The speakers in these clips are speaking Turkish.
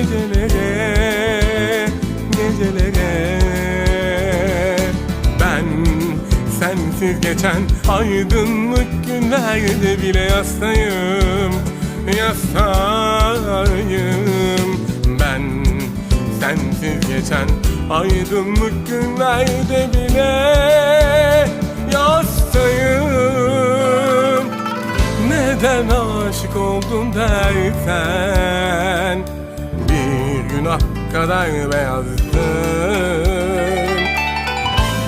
gecelere, gecelere. Ben sensiz geçen aydınlık günlerde bile yastayım Yastayım. Ben sensiz geçen aydınlık günlerde bile yastayım. Neden aşık oldun dersen günah kadar beyazdım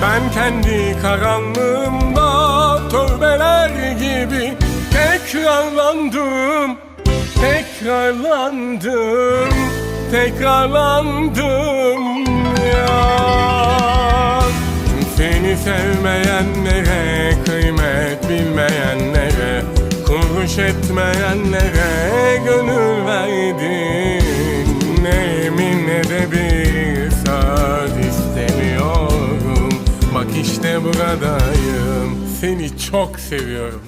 Ben kendi karanlığımda tövbeler gibi Tekrarlandım, tekrarlandım, tekrarlandım ya. Seni sevmeyenlere, kıymet bilmeyenlere, kuruş etmeyenlere gönül işte buradayım, seni çok seviyorum.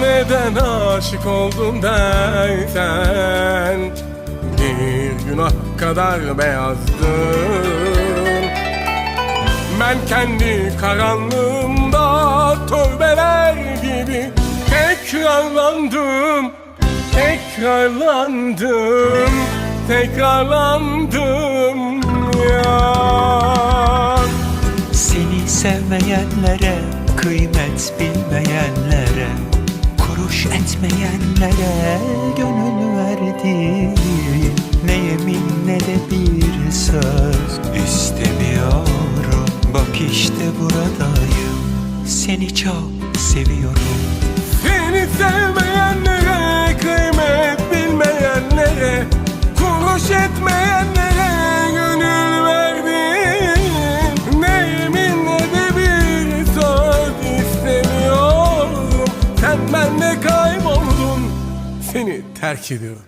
Neden aşık oldum dersen günah kadar beyazdım. Ben kendi karanlığımda tövbeler gibi Tekrarlandım, tekrarlandım, tekrarlandım ya. Seni sevmeyenlere, kıymet bilmeyenlere Kuruş etmeyenlere işte buradayım, seni çok seviyorum Seni sevmeyenlere, kıymet bilmeyenlere, kuruş etmeyenlere gönül verdin. Ne yemin ne de bir söz istemiyorum. Sen bende kayboldun, seni terk ediyorum.